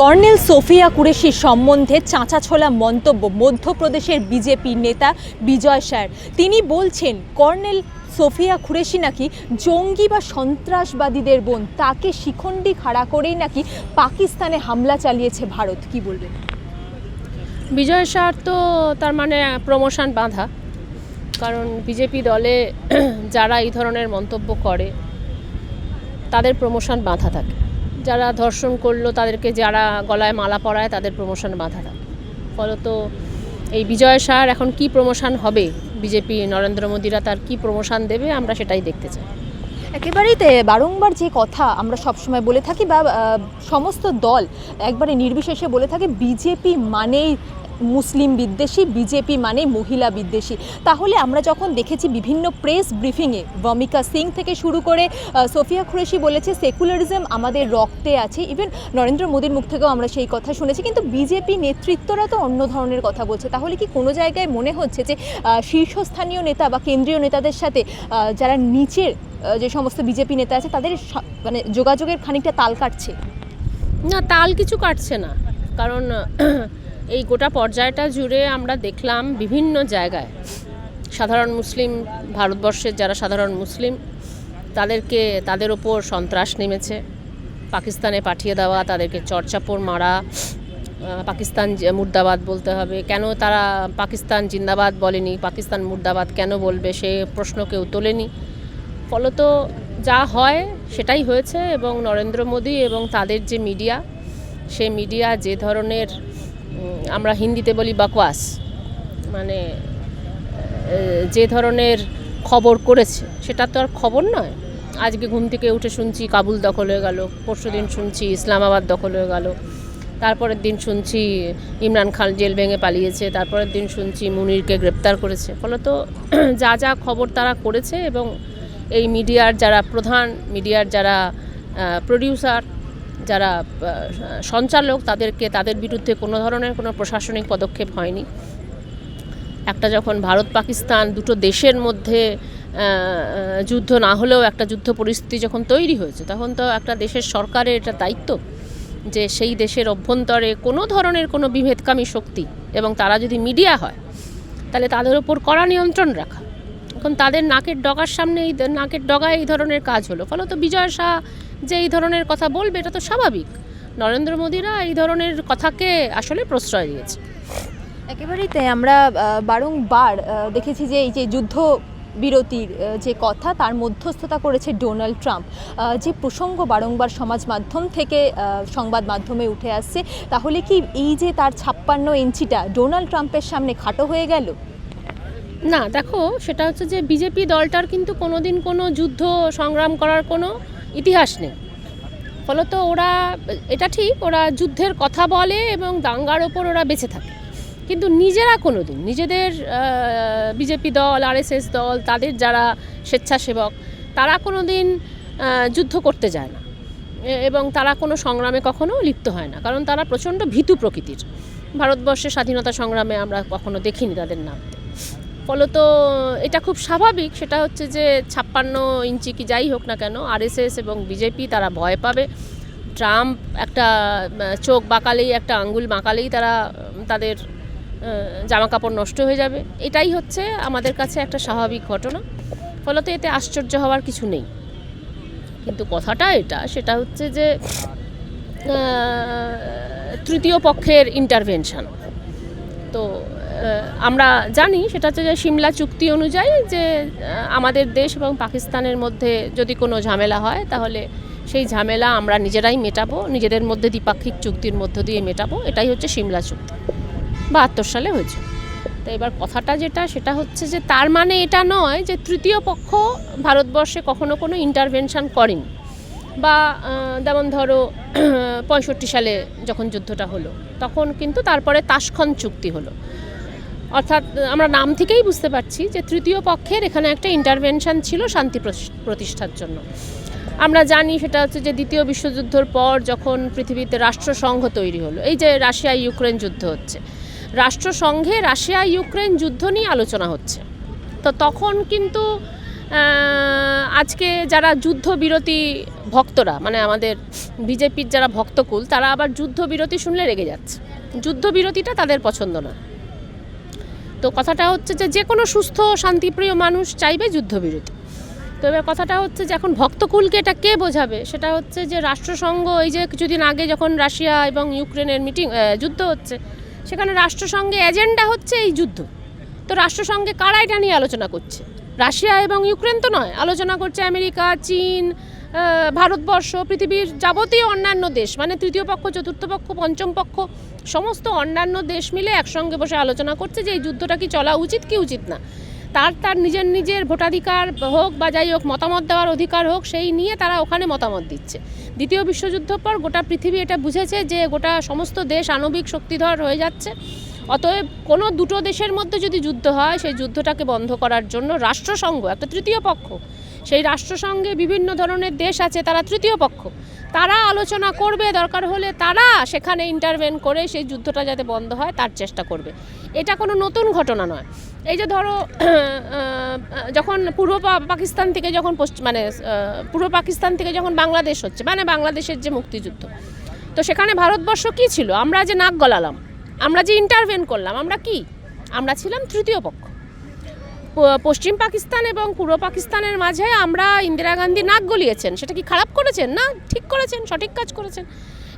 Colonel Sophia কুরেশির সম্বন্ধে চাঁচাছোলা মন্তব্য মধ্যপ্রদেশের বিজেপি নেতা বিজয় স্যার। তিনি বলছেন, কর্নেল সোফিয়া খুরেশি নাকি জঙ্গি বা সন্ত্রাসবাদীদের বোন, তাকে শিখণ্ডি খাড়া করেই নাকি পাকিস্তানে হামলা চালিয়েছে ভারত। কি বলবেন? বিজয় স্যার তো তার মানে প্রমোশন বাঁধা। কারণ বিজেপি দলে যারা এই ধরনের মন্তব্য করে, তাদের প্রমোশন বাঁধা থাকে। যারা ধর্ষণ করল, তাদেরকে যারা গলায় মালা পরায়, তাদের প্রমোশন বাধা দাও। ফলত এই বিজয় সার এখন কি প্রমোশন হবে? বিজেপি নরেন্দ্র মোদীরা তার কি প্রমোশন দেবে? আমরা সেটাই দেখতে চাই। একেবারেই বারংবার যে কথা আমরা সবসময় বলে থাকি বা সমস্ত দল একবারে নির্বিশেষে বলে থাকে বিজেপি মানেই মুসলিম বিদ্বেষী, বিজেপি মানে মহিলা বিদ্বেষী। তাহলে আমরা যখন দেখেছি বিভিন্ন প্রেস ব্রিফিংয়ে ভমিকা সিং থেকে শুরু করে সোফিয়া খুরেশি বলেছে সেকুলারিজম আমাদের রক্তে আছে। ইভেন নরেন্দ্র মোদীর মুখ থেকেও আমরা সেই কথা শুনেছি। কিন্তু বিজেপি নেতৃত্বরা তো অন্য ধরনের কথা বলছে। তাহলে কি কোনো জায়গায় মনে হচ্ছে যে শীর্ষস্থানীয় নেতা বা কেন্দ্রীয় নেতাদের সাথে যারা নিচের যে সমস্ত বিজেপি নেতা আছে, তাদের মানে যোগাযোগের খানিকটা তাল কাটছে? না, তাল কিছু কাটছে না। কারণ এই গোটা পর্যায়টা জুড়ে আমরা দেখলাম বিভিন্ন জায়গায় সাধারণ মুসলিম, ভারতবর্ষের যারা সাধারণ মুসলিম, তাদেরকে, তাদের ওপর সন্ত্রাস নেমেছে। পাকিস্তানে পাঠিয়ে দেওয়া, তাদেরকে চরচাপড় মারা পাকিস্তান মুর্দাবাদ বলতে হবে। কেন তারা পাকিস্তান জিন্দাবাদ বলেনি? পাকিস্তান মুর্দাবাদ কেন বলবে? সে প্রশ্ন কেউ তোলেনি। ফলত যা হয় সেটাই হয়েছে এবং নরেন্দ্র মোদী এবং তাদের যে মিডিয়া, সে মিডিয়া যে ধরনের আমরা হিন্দিতে বলি বাকওয়াস। মানে যে ধরনের খবর করেছে সেটা তো আর খবর নয়। আজকে ঘুম থেকে উঠে শুনছি কাবুল দখল হয়ে গেল পরশু দিন শুনছি ইসলামাবাদ দখল হয়ে গেল তারপরের দিন শুনছি ইমরান খান জেল ভেঙে পালিয়েছে তারপরের দিন শুনছি মুনিরকে গ্রেপ্তার করেছে। ফলত যা যা খবর তারা করেছে এবং এই মিডিয়ার যারা প্রধান মিডিয়ার যারা প্রডিউসার যারা সঞ্চালক তাদেরকে, তাদের বিরুদ্ধে কোনো ধরনের কোনো প্রশাসনিক পদক্ষেপ হয়নি। একটা যখন ভারত পাকিস্তান দুটো দেশের মধ্যে যুদ্ধ না হলেও একটা যুদ্ধ পরিস্থিতি যখন তৈরি হয়েছে, তখন তো একটা দেশের সরকারের এটা দায়িত্ব যে সেই দেশের অভ্যন্তরে কোনো ধরনের কোনো বিভেদকামী শক্তি এবং তারা যদি মিডিয়া হয়, তাহলে তাদের ওপর কড়া নিয়ন্ত্রণ রাখা। এখন তাদের নাকের ডগার সামনে এই নাকের ডগায় এই ধরনের কাজ হলো। ফলত বিজয় শাহ যে এই ধরনের কথা বলবে, এটা তো স্বাভাবিক। নরেন্দ্র মোদীরা এই ধরনের কথাকে আসলে প্রশ্রয় দিয়েছে। একেবারেই তাই। আমরা বারংবার দেখেছি যে এই যে যুদ্ধ বিরতির যে কথা, তার মধ্যস্থতা করেছে ডোনাল্ড ট্রাম্প। যে প্রসঙ্গ বারংবার সমাজ মাধ্যম থেকে সংবাদ মাধ্যমে উঠে আসছে, তাহলে কি এই যে তার ছাপ্পান্ন ইঞ্চিটা ডোনাল্ড ট্রাম্পের সামনে খাটো হয়ে গেল? না, দেখো, সেটা হচ্ছে যে বিজেপি দলটার কিন্তু কোনোদিন কোনো যুদ্ধ সংগ্রাম করার কোনো ইতিহাস নেই। ফলত ওরা, এটা ঠিক, ওরা যুদ্ধের কথা বলে এবং দাঙ্গার ওপর ওরা বেঁচে থাকে। কিন্তু নিজেরা কোনো দিন নিজেদের বিজেপি দল, আরএসএস দল, তাদের যারা স্বেচ্ছাসেবক, তারা কোনো দিন যুদ্ধ করতে যায় না। এবং তারা কোনো সংগ্রামে কখনো লিপ্ত হয় না, কারণ তারা প্রচণ্ড ভীতু প্রকৃতির। ভারতবর্ষের স্বাধীনতা সংগ্রামে আমরা কখনো দেখিনি তাদের নামতে। ফলত এটা খুব স্বাভাবিক, সেটা হচ্ছে যে ছাপ্পান্ন ইঞ্চি কি যাই হোক না কেন, আরএসএস এবং বিজেপি তারা ভয় পাবে। ট্রাম্প একটা চোখ বাঁকালেই, একটা আঙ্গুল বাঁকালেই তারা তাদের জামা কাপড় নষ্ট হয়ে যাবে। এটাই হচ্ছে আমাদের কাছে একটা স্বাভাবিক ঘটনা। ফলত এতে আশ্চর্য হওয়ার কিছু নেই। কিন্তু কথাটা এটা, সেটা হচ্ছে যে তৃতীয় পক্ষের ইন্টারভেনশন তো আমরা জানি, সেটা হচ্ছে যে সিমলা চুক্তি অনুযায়ী যে আমাদের দেশ এবং পাকিস্তানের মধ্যে যদি কোনো ঝামেলা হয়, তাহলে সেই ঝামেলা আমরা নিজেরাই মেটাবো, নিজেদের মধ্যে দ্বিপাক্ষিক চুক্তির মধ্য দিয়ে মেটাবো, এটাই হচ্ছে সিমলা চুক্তি। বাহাত্তর সালে হয়েছে। তো এবার কথাটা যেটা, সেটা হচ্ছে যে তার মানে এটা নয় যে তৃতীয় পক্ষ ভারতবর্ষে কখনো কোনো ইন্টারভেনশন করেনি। বা যেমন ধরো, পঁয়ষট্টি সালে যখন যুদ্ধটা হলো, তখন কিন্তু তারপরে তাসখন চুক্তি হলো। অর্থাৎ আমরা নাম থেকেই বুঝতে পারছি যে তৃতীয় পক্ষের এখানে একটা ইন্টারভেনশন ছিল শান্তি প্রতিষ- প্রতিষ্ঠার জন্য। আমরা জানি সেটা হচ্ছে যে দ্বিতীয় বিশ্বযুদ্ধের পর যখন পৃথিবীতে রাষ্ট্রসংঘ তৈরি হলো, এই যে রাশিয়া ইউক্রেন যুদ্ধ হচ্ছে, রাষ্ট্রসংঘে রাশিয়া ইউক্রেন যুদ্ধ নিয়ে আলোচনা হচ্ছে। তো তখন কিন্তু আজকে যারা যুদ্ধবিরতি ভক্তরা মানে আমাদের বিজেপির যারা ভক্তকুল, তারা আবার যুদ্ধবিরতি শুনলে রেগে যাচ্ছে। যুদ্ধবিরতিটা তাদের পছন্দ না। তো কথাটা হচ্ছে যে যে কোনো সুস্থ, শান্তিপ্রিয় মানুষ চাইবে যুদ্ধবিরতি। তো এবার কথাটা হচ্ছে যে এখন ভক্তকুলকে এটা কে বোঝাবে? সেটা হচ্ছে যে রাষ্ট্রসংঘ, এই যে কিছুদিন আগে যখন রাশিয়া এবং ইউক্রেনের মিটিং যুদ্ধ হচ্ছে, সেখানে রাষ্ট্রসংঘে এজেন্ডা হচ্ছে এই যুদ্ধ। তো রাষ্ট্রসংঘে কারা এটা নিয়ে আলোচনা করছে? রাশিয়া এবং ইউক্রেন তো নয়। আলোচনা করছে আমেরিকা, চীন ভারতবর্ষ, পৃথিবীর যাবতীয় অন্যান্য দেশ মানে তৃতীয় পক্ষ, চতুর্থ পক্ষ, পঞ্চম পক্ষ, সমস্ত অন্যান্য দেশ মিলে একসঙ্গে বসে আলোচনা করছে যে এই যুদ্ধটা কি চলা উচিত কি উচিত না। তার তার নিজের নিজের ভোটাধিকার হোক বা যাই হোক, মতামত দেওয়ার অধিকার হোক, সেই নিয়ে তারা ওখানে মতামত দিচ্ছে। দ্বিতীয় বিশ্বযুদ্ধ পর গোটা পৃথিবী এটা বুঝেছে যে গোটা সমস্ত দেশ আণবিক শক্তিধর হয়ে যাচ্ছে। অতএব কোনো দুটো দেশের মধ্যে যদি যুদ্ধ হয়, সেই যুদ্ধটাকে বন্ধ করার জন্য রাষ্ট্রসংঘ, একটা তৃতীয় পক্ষ সেই রাষ্ট্রসংঘে বিভিন্ন ধরনের দেশ আছে, তারা তৃতীয় পক্ষ। তারা আলোচনা করবে, দরকার হলে তারা সেখানে ইন্টারভেন করে সেই যুদ্ধটা যাতে বন্ধ হয়, তার চেষ্টা করবে। এটা কোনো নতুন ঘটনা নয়। এই যে ধরো যখন পূর্ব পাকিস্তান থেকে যখন পশ্চিম মানে পূর্ব পাকিস্তান থেকে যখন বাংলাদেশ হচ্ছে মানে বাংলাদেশের যে মুক্তিযুদ্ধ, তো সেখানে ভারতবর্ষ কি ছিল? আমরা যে নাক গলালাম, আমরা যে ইন্টারভেন করলাম, আমরা কি? আমরা ছিলাম তৃতীয় পক্ষ। পশ্চিম পাকিস্তান এবং পূর্ব পাকিস্তানের মাঝে আমরা ইন্দিরা গান্ধী নাক গলিয়েছেন। সেটা কি খারাপ করেছেন? না, ঠিক করেছেন, সঠিক কাজ করেছেন।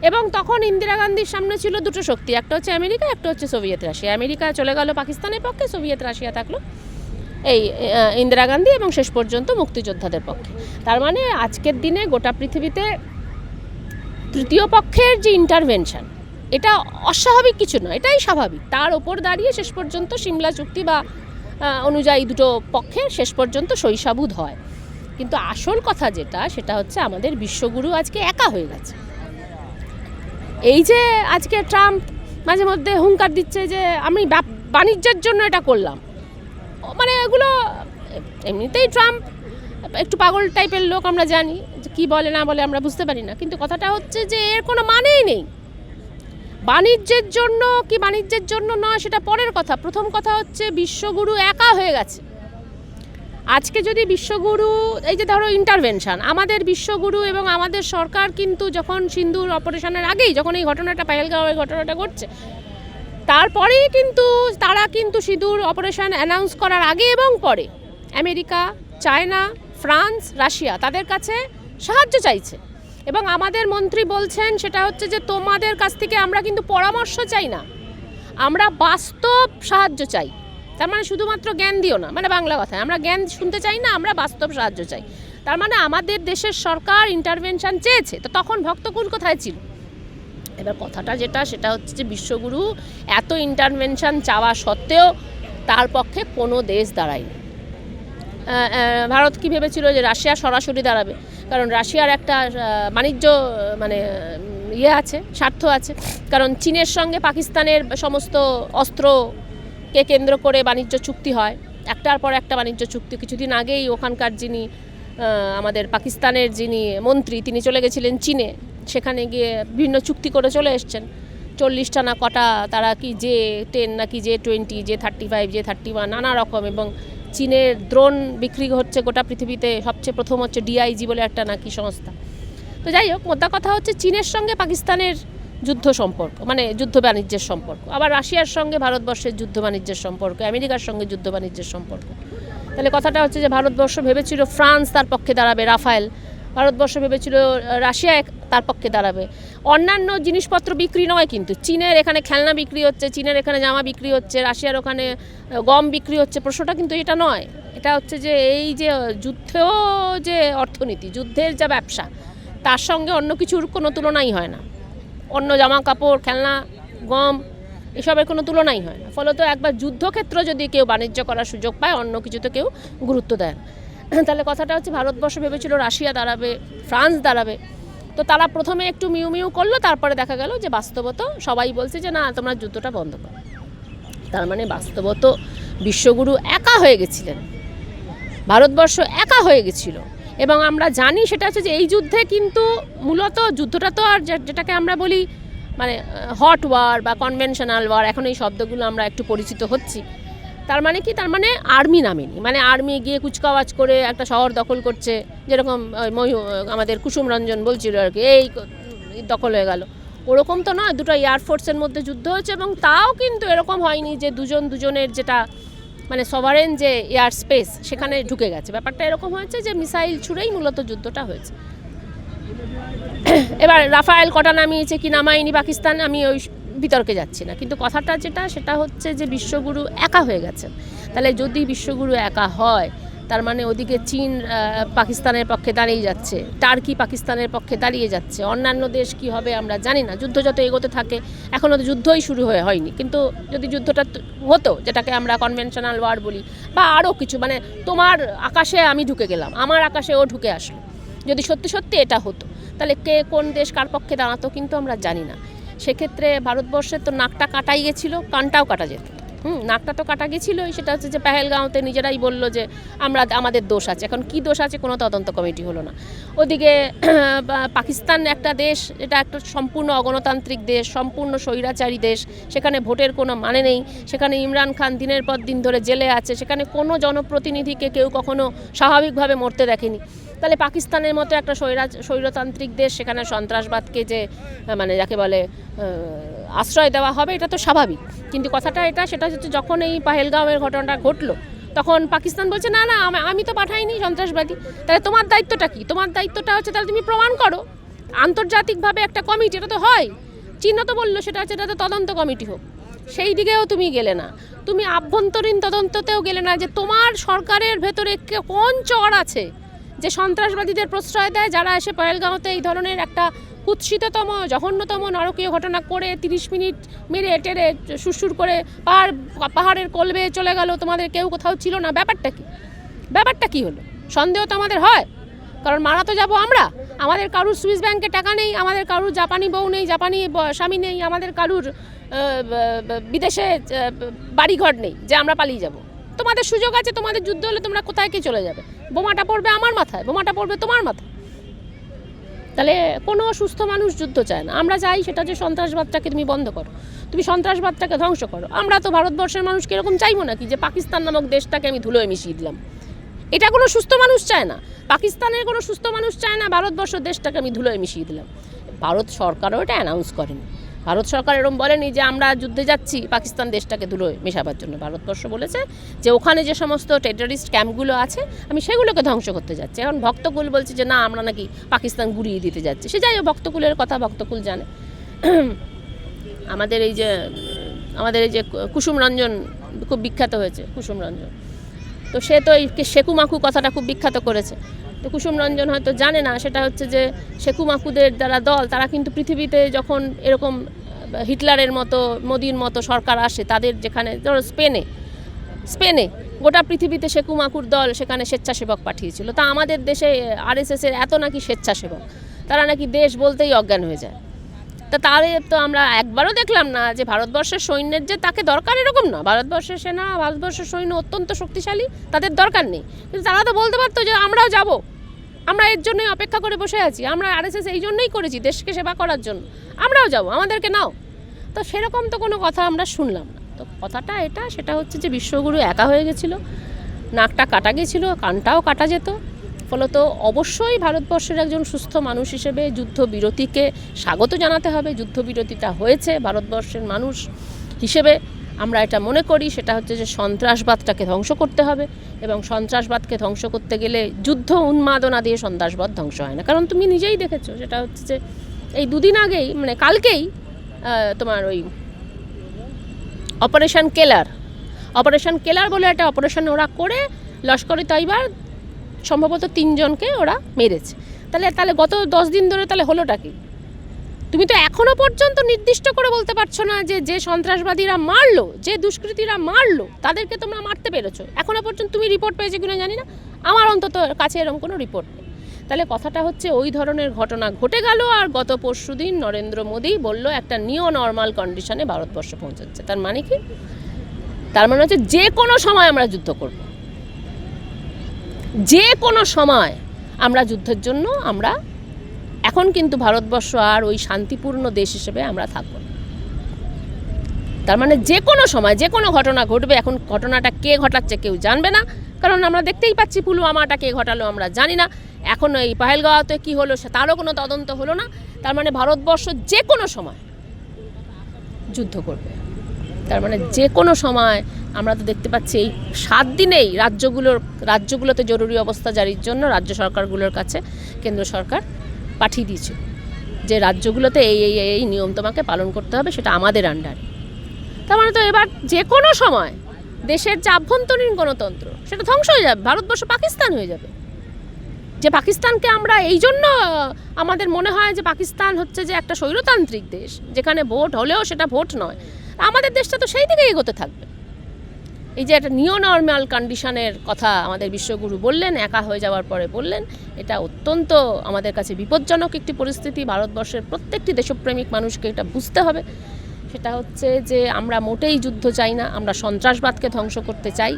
এবং তখন ইন্দিরা গান্ধীর সামনে ছিল দুটো শক্তি, একটা হচ্ছে আমেরিকা, একটা হচ্ছে সোভিয়েত রাশিয়া। আমেরিকা চলে গেল পাকিস্তানের পক্ষে, সোভিয়েত রাশিয়া থাকল এই ইন্দিরা গান্ধী এবং শেষ পর্যন্ত মুক্তিযোদ্ধাদের পক্ষে। তার মানে আজকের দিনে গোটা পৃথিবীতে তৃতীয় পক্ষের যে ইন্টারভেনশন এটা অস্বাভাবিক কিছু নয়, এটাই স্বাভাবিক। তার ওপর দাঁড়িয়ে শেষ পর্যন্ত সিমলা চুক্তি বা অনুযায়ী দুটো পক্ষে শেষ পর্যন্ত শৈশাবুদ হয়। কিন্তু আসল কথা যেটা, সেটা হচ্ছে আমাদের বিশ্বগুরু আজকে একা হয়ে গেছে। এই যে আজকে ট্রাম্প মাঝে মধ্যে হুঙ্কার দিচ্ছে যে, আমি বাণিজ্যের জন্য এটা করলাম। মানে এগুলো, এমনিতেই ট্রাম্প একটু পাগল টাইপের লোক আমরা জানি। কী বলে না বলে আমরা বুঝতে পারি না। কিন্তু কথাটা হচ্ছে যে, এর কোনো মানেই নেই। বাণিজ্যের জন্য কি বাণিজ্যের জন্য নয় সেটা পরের কথা। প্রথম কথা হচ্ছে বিশ্বগুরু একা হয়ে গেছে। আজকে যদি বিশ্বগুরু, এই যে ধরো ইন্টারভেনশন আমাদের বিশ্বগুরু এবং আমাদের সরকার কিন্তু যখন সিন্ধুর অপারেশনের আগেই যখন এই ঘটনাটা পাহেলগাঁওয়ের ঘটনাটা ঘটছে, তারপরেই কিন্তু তারা কিন্তু সিঁদুর অপারেশন অ্যানাউন্স করার আগে এবং পরে, আমেরিকা, চায়না, ফ্রান্স, রাশিয়া তাদের কাছে সাহায্য চাইছে। এবং আমাদের মন্ত্রী বলছেন, সেটা হচ্ছে যে তোমাদের কাছ থেকে আমরা কিন্তু পরামর্শ চাই না। আমরা বাস্তব সাহায্য চাই। তার মানে শুধুমাত্র জ্ঞান দিও না মানে বাংলা কথায়। আমরা জ্ঞান শুনতে চাই না, আমরা বাস্তব সাহায্য চাই। তার মানে আমাদের দেশের সরকার ইন্টারভেনশন চেয়েছে। তো তখন ভক্তকুল কোথায় ছিল? এবার কথাটা যেটা, সেটা হচ্ছে যে বিশ্বগুরু এত ইন্টারভেনশন চাওয়া সত্ত্বেও তার পক্ষে কোনো দেশ দাঁড়ায়নি। ভারত কি ভেবেছিল যে রাশিয়া সরাসরি দাঁড়াবে? কারণ রাশিয়ার একটা বাণিজ্য মানে ইয়ে আছে, স্বার্থ আছে। কারণ চীনের সঙ্গে পাকিস্তানের সমস্ত অস্ত্রকে কেন্দ্র করে বাণিজ্য চুক্তি হয়, একটার পর একটা বাণিজ্য চুক্তি। কিছুদিন আগেই ওখানকার যিনি আমাদের পাকিস্তানের যিনি মন্ত্রী, তিনি চলে গেছিলেন চীনে। সেখানে গিয়ে বিভিন্ন চুক্তি করে চলে এসছেন। চল্লিশটা না কটা তারা কি জে টেন নাকি জে টোয়েন্টি, জে থার্টি ফাইভ, জে থার্টি ওয়ান, নানা রকম এবং চীনের দ্রোন বিক্রি হচ্ছে গোটা পৃথিবীতে সবচেয়ে প্রথম হচ্ছে ডিআইজি বলে একটা নাকি সংস্থা। তো যাই হোক, মোদ্দা কথা হচ্ছে চীনের সঙ্গে পাকিস্তানের যুদ্ধ সম্পর্ক মানে যুদ্ধ বাণিজ্যের সম্পর্ক। আবার রাশিয়ার সঙ্গে ভারতবর্ষের যুদ্ধ বাণিজ্যের সম্পর্ক, আমেরিকার সঙ্গে যুদ্ধ বাণিজ্যের সম্পর্ক। তাহলে কথাটা হচ্ছে যে ভারতবর্ষ ভেবেছিল ফ্রান্স তার পক্ষে দাঁড়াবে, রাফায়েল। ভারতবর্ষ ভেবেছিল রাশিয়া তার পক্ষে দাঁড়াবে। অন্যান্য জিনিসপত্র বিক্রি নয় কিন্তু। চীনের এখানে খেলনা বিক্রি হচ্ছে, চীনের এখানে জামা বিক্রি হচ্ছে, রাশিয়ার ওখানে গম বিক্রি হচ্ছে। প্রশ্নটা কিন্তু এটা নয়। এটা হচ্ছে যে এই যে যুদ্ধেও যে অর্থনীতি, যুদ্ধের যা ব্যবসা, তার সঙ্গে অন্য কিছুর কোনো তুলনাই হয় না। অন্য জামা কাপড় খেলনা, গম, এসবের কোনো তুলনাই হয় না। ফলত একবার যুদ্ধক্ষেত্র যদি কেউ বাণিজ্য করার সুযোগ পায়, অন্য কিছুতে কেউ গুরুত্ব দেয় তাহলে কথাটা হচ্ছে, ভারতবর্ষ ভেবেছিল রাশিয়া দাঁড়াবে, ফ্রান্স দাঁড়াবে। তো তারা প্রথমে একটু মিউ মিউ করল, তারপরে দেখা গেল যে বাস্তবত সবাই বলছে যে, না, তোমরা যুদ্ধটা বন্ধ করো। তার মানে বাস্তবত বিশ্বগুরু একা হয়ে গেছিলেন। ভারতবর্ষ একা হয়ে গেছিল। এবং আমরা জানি সেটা হচ্ছে যে, এই যুদ্ধে কিন্তু মূলত যুদ্ধটা তো আর যেটাকে আমরা বলি মানে হট ওয়ার বা কনভেনশনাল ওয়ার, এখন এই শব্দগুলো আমরা একটু পরিচিত হচ্ছি। তার মানে কি? তার মানে আর্মি নামেনি। মানে আর্মি গিয়ে কুচকাওয়াজ করে একটা শহর দখল করছে, যেরকম আমাদের কুসুম রঞ্জন বলছিল আর কি, এই দখল হয়ে গেল। ওরকম তো নয়, দুটো এয়ারফোর্সের মধ্যে যুদ্ধ হয়েছে এবং তাও কিন্তু এরকম হয়নি যে দুজন দুজনের যেটা মানে সভারেন যে এয়ার স্পেস সেখানে ঢুকে গেছে। ব্যাপারটা এরকম হয়েছে যে মিসাইল ছুড়েই মূলত যুদ্ধটা হয়েছে। এবার রাফায়েল কটা নামিয়েছে, কি নামায়নি পাকিস্তান? আমি ওই বিতর্কে যাচ্ছি না। কিন্তু কথাটা যেটা, সেটা হচ্ছে যে বিশ্বগুরু একা হয়ে গেছেন। তাহলে যদি বিশ্বগুরু একা হয়, তার মানে ওদিকে চীন পাকিস্তানের পক্ষে দাঁড়িয়ে যাচ্ছে, টার্কি পাকিস্তানের পক্ষে দাঁড়িয়ে যাচ্ছে, অন্যান্য দেশ কি হবে আমরা জানি না। যুদ্ধ যত এগোতে থাকে এখনও তো যুদ্ধই শুরু হয়ে হয়নি। কিন্তু যদি যুদ্ধটা হতো, যেটাকে আমরা কনভেনশনাল ওয়ার বলি, বা আরও কিছু মানে তোমার আকাশে আমি ঢুকে গেলাম, আমার আকাশে ও ঢুকে আসলো। যদি সত্যি সত্যি এটা হতো, তাহলে কে কোন দেশ কার পক্ষে দাঁড়াতো কিন্তু আমরা জানি না। সেক্ষেত্রে ভারতবর্ষের তো নাকটা কাটাই গেছিল, কানটাও কাটা যেত। হুম, নাকটা তো কাটা গেছিলোই, সেটা হচ্ছে যে পেহেলগাঁওতে নিজেরাই বলল যে আমরা, আমাদের দোষ আছে। এখন কি দোষ আছে কোনো তদন্ত কমিটি হলো না। ওদিকে পাকিস্তান একটা দেশ, এটা একটা সম্পূর্ণ অগণতান্ত্রিক দেশ, সম্পূর্ণ স্বৈরাচারী দেশ, সেখানে ভোটের কোনো মানে নেই। সেখানে ইমরান খান দিনের পর দিন ধরে জেলে আছে। সেখানে কোনো জনপ্রতিনিধিকে কেউ কখনো স্বাভাবিকভাবে মরতে দেখেনি। তাহলে পাকিস্তানের মতো একটা স্বৈরা স্বৈরতান্ত্রিক দেশ, সেখানে সন্ত্রাসবাদকে যে মানে যাকে বলে আশ্রয় দেওয়া হবে, এটা তো স্বাভাবিক। কিন্তু কথাটা এটা, সেটা হচ্ছে যখন এই পাহেলগাঁওয়ের ঘটনাটা ঘটলো, তখন পাকিস্তান বলছে, না না, আমি- তো পাঠাইনি সন্ত্রাসবাদী। তাহলে তোমার দায়িত্বটা কি? তোমার দায়িত্বটা হচ্ছে, তাহলে তুমি প্রমাণ করো। আন্তর্জাতিকভাবে একটা কমিটি, এটা তো হয়। চীন তো বলল, সেটা হচ্ছে, এটা তো তদন্ত কমিটি হোক। সেই দিকেও তুমি গেলে না। তুমি আভ্যন্তরীণ তদন্ততেও গেলে না যে তোমার সরকারের ভেতরে কোন চর আছে? যে সন্ত্রাসবাদীদের প্রশ্রয় দেয়, যারা এসে পয়েলগাঁওতে এই ধরনের একটা কুৎসিততম, জঘন্যতম নরকীয় ঘটনা করে তিরিশ মিনিট মেরে টেরে সুরসুর করে পাহাড়, পাহাড়ের কলবে চলে গেল, তোমাদের কেউ কোথাও ছিল না। ব্যাপারটা কি? ব্যাপারটা কি হলো? সন্দেহ তো আমাদের হয়। কারণ মারা তো যাব আমরা। আমাদের কারুর সুইস ব্যাংকে টাকা নেই, আমাদের কারুর জাপানি বউ নেই, জাপানি স্বামী নেই, আমাদের কারুর বিদেশে বাড়িঘর নেই, যে আমরা পালিয়ে যাব। তোমাদের সুযোগ আছে, তোমাদের যুদ্ধ হলে তোমরা কোথায় কে চলে যাবে? বোমাটা পড়বে আমার মাথায়, বোমাটা পড়বে তোমার মাথায়। তাহলে কোনো সুস্থ মানুষ যুদ্ধ চায় না। আমরা চাই সেটা যে সন্ত্রাসবাদটাকে তুমি বন্ধ করো। তুমি সন্ত্রাসবাদটাকে ধ্বংস করো। আমরা তো ভারতবর্ষের মানুষকে এরকম চাইব নাকি যে পাকিস্তান নামক দেশটাকে আমি ধুলোয় মিশিয়ে দিলাম? এটা কোনো সুস্থ মানুষ চায় না। পাকিস্তানের কোনো সুস্থ মানুষ চায় না ভারতবর্ষ দেশটাকে আমি ধুলোয় মিশিয়ে দিলাম। ভারত সরকারও এটা অ্যানাউন্স করেনি। ভারত সরকার এরকম বলেনি যে আমরা যুদ্ধে যাচ্ছি, পাকিস্তান দেশটাকে ধুলোয় মেশাবার জন্য। ভারতবর্ষ বলেছে যে ওখানে যে সমস্ত টেররিস্ট ক্যাম্পগুলো আছে, আমি সেগুলোকে ধ্বংস করতে যাচ্ছি। এখন ভক্তকুল বলছে যে না, আমরা নাকি পাকিস্তান গুড়িয়ে দিতে যাচ্ছি। সে যাই ভক্তকুলের কথা ভক্তকুল জানে। আমাদের এই যে, আমাদের এই যে কুসুম রঞ্জন খুব বিখ্যাত হয়েছে, কুসুম রঞ্জন। তো সে তো এই শেকু মাকু কথাটা খুব বিখ্যাত করেছে। তো কুসুম রঞ্জন হয়তো জানে না, সেটা হচ্ছে যে শেকু মাকুদের যারা দল, তারা কিন্তু পৃথিবীতে যখন এরকম হিটলারের মতো, মোদির মতো সরকার আসে, তাদের যেখানে, ধরো স্পেনে স্পেনে গোটা পৃথিবীতে শেকু মাকুর দল সেখানে স্বেচ্ছাসেবক পাঠিয়েছিল। তা আমাদের দেশে আরএসএস এর এত নাকি স্বেচ্ছাসেবক, তারা নাকি দেশ বলতেই অজ্ঞান হয়ে যায়। তা তাহলে তো আমরা একবারও দেখলাম না যে ভারতবর্ষের সৈন্যের যে তাকে দরকার এরকম না। ভারতবর্ষের সেনা, ভারতবর্ষের সৈন্য অত্যন্ত শক্তিশালী, তাদের দরকার নেই। কিন্তু তারা তো বলতে পারতো যে আমরাও যাব। আমরা এর জন্যই অপেক্ষা করে বসে আছি, আমরা আরএসএস এই জন্যই করেছি দেশকে সেবা করার জন্য। আমরাও যাব, আমাদেরকে নাও। তো সেরকম তো কোনো কথা আমরা শুনলাম না। তো কথাটা এটা, সেটা হচ্ছে যে বিশ্বগুরু একা হয়ে গেছিল, নাকটা কাটা গেছিল, কানটাও কাটা যেত। ফলত অবশ্যই ভারতবর্ষের একজন সুস্থ মানুষ হিসেবে যুদ্ধবিরতিকে স্বাগত জানাতে হবে। যুদ্ধবিরতিটা হয়েছে, ভারতবর্ষের মানুষ হিসেবে। আমরা এটা মনে করি, সেটা হচ্ছে যে সন্ত্রাসবাদটাকে ধ্বংস করতে হবে এবং সন্ত্রাসবাদকে ধ্বংস করতে গেলে যুদ্ধ উন্মাদনা দিয়ে সন্ত্রাসবাদ ধ্বংস হয় না। কারণ তুমি নিজেই দেখেছ, সেটা হচ্ছে যে এই দুদিন আগেই মানে কালকেই তোমার ওই অপারেশন কেলার অপারেশন কেলার বলে একটা অপারেশন ওরা করে লস্করি তৈবার, সম্ভবত তিনজনকে ওরা মেরেছে। তাহলে তাহলে গত দশ দিন ধরে তাহলে হলোটা কি? তুমি তো এখনও পর্যন্ত নির্দিষ্ট করে বলতে পারছ না যে যে সন্ত্রাসবাদীরা মারলো, যে দুষ্কৃতীরা মারলো, তাদেরকে তোমরা মারতে পেরেছ। এখনও পর্যন্ত তুমি রিপোর্ট পেয়েছ কিনা জানি না। আমার অন্তত কাছে এরকম কোনো রিপোর্ট নেই। তাহলে কথাটা হচ্ছে ওই ধরনের ঘটনা ঘটে গেল আর গত পরশু দিন নরেন্দ্র মোদী বলল, একটা নিও নর্মাল কন্ডিশনে ভারতবর্ষ পৌঁছাচ্ছে। তার মানে কি? তার মানে হচ্ছে যে কোনো সময় আমরা যুদ্ধ করব। যে কোনো সময় আমরা যুদ্ধের জন্য আমরা এখন কিন্তু ভারতবর্ষ আর ওই শান্তিপূর্ণ দেশ হিসেবে আমরা থাকব তার মানে যে কোনো সময়, যে কোনো ঘটনা ঘটবে, এখন ঘটনাটা কে ঘটাচ্ছে কেউ জানবে না। কারণ আমরা দেখতেই পাচ্ছি পুলওয়ামাটা কে ঘটালো আমরা জানি না। এখন এই পাহেলগাঁওতে কী হলো সে তারও কোনো তদন্ত হলো না। তার মানে ভারতবর্ষ যে কোনো সময় যুদ্ধ করবে। তার মানে যে কোনো সময় আমরা তো দেখতে পাচ্ছি এই সাত দিনেই রাজ্যগুলোর, রাজ্যগুলোতে জরুরি অবস্থা জারির জন্য রাজ্য সরকারগুলোর কাছে, কেন্দ্র সরকার পাঠিয়ে দিয়েছে। যে রাজ্যগুলোতে এই এই, এই- নিয়ম তোমাকে পালন করতে হবে সেটা আমাদের আন্ডারে তার মানে তো এবার যে কোনো সময় দেশের যে আভ্যন্তরীণ গণতন্ত্র, সেটা ধ্বংস হয়ে যাবে, ভারতবর্ষ পাকিস্তান হয়ে যাবে। যে পাকিস্তানকে আমরা এই জন্য, আমাদের মনে হয় যে পাকিস্তান হচ্ছে যে একটা স্বৈরতান্ত্রিক দেশ, যেখানে ভোট হলেও সেটা ভোট নয়। আমাদের দেশটা তো সেই দিকে এগোতে থাকবে। এই যে একটা নিও নর্মাল কন্ডিশনের কথা আমাদের বিশ্বগুরু বললেন, একা হয়ে যাওয়ার পরে বললেন, এটা অত্যন্ত আমাদের কাছে বিপজ্জনক একটি পরিস্থিতি। ভারতবর্ষের প্রত্যেকটি দেশপ্রেমিক মানুষকে এটা বুঝতে হবে। সেটা হচ্ছে যে আমরা মোটেই যুদ্ধ চাই না, আমরা সন্ত্রাসবাদকে ধ্বংস করতে চাই।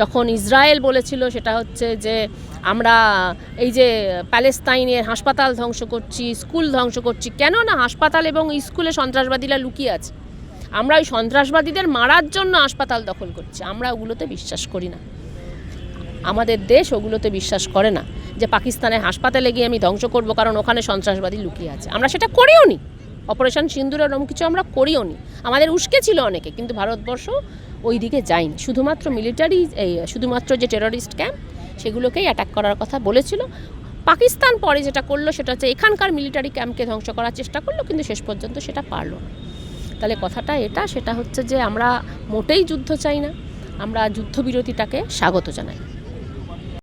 যখন ইসরায়েল বলেছিল, সেটা হচ্ছে যে আমরা এই যে প্যালেস্তাইনের হাসপাতাল ধ্বংস করছি, স্কুল ধ্বংস করছি কেন না হাসপাতাল এবং স্কুলে সন্ত্রাসবাদীরা লুকিয়ে আছে। আমরা ওই সন্ত্রাসবাদীদের মারার জন্য হাসপাতাল দখল করছি। আমরা ওগুলোতে বিশ্বাস করি না। আমাদের দেশ ওগুলোতে বিশ্বাস করে না যে পাকিস্তানের হাসপাতালে গিয়ে আমি ধ্বংস করব কারণ ওখানে সন্ত্রাসবাদী লুকিয়ে আছে। আমরা সেটা করিও নি। অপারেশন সিন্দুর এরকম কিছু আমরা করিও নি। আমাদের উস্কে ছিল অনেকে, কিন্তু ভারতবর্ষ ওই দিকে যায়নি। শুধুমাত্র মিলিটারি এই শুধুমাত্র যে টেররিস্ট ক্যাম্প সেগুলোকেই অ্যাটাক করার কথা বলেছিল। পাকিস্তান পরে যেটা করল সেটা হচ্ছে এখানকার মিলিটারি ক্যাম্পকে ধ্বংস করার চেষ্টা করল, কিন্তু শেষ পর্যন্ত সেটা পারল না। তাহলে কথাটা এটা, সেটা হচ্ছে যে আমরা মোটেই যুদ্ধ চাই না, আমরা যুদ্ধবিরতিটাকে স্বাগত জানাই।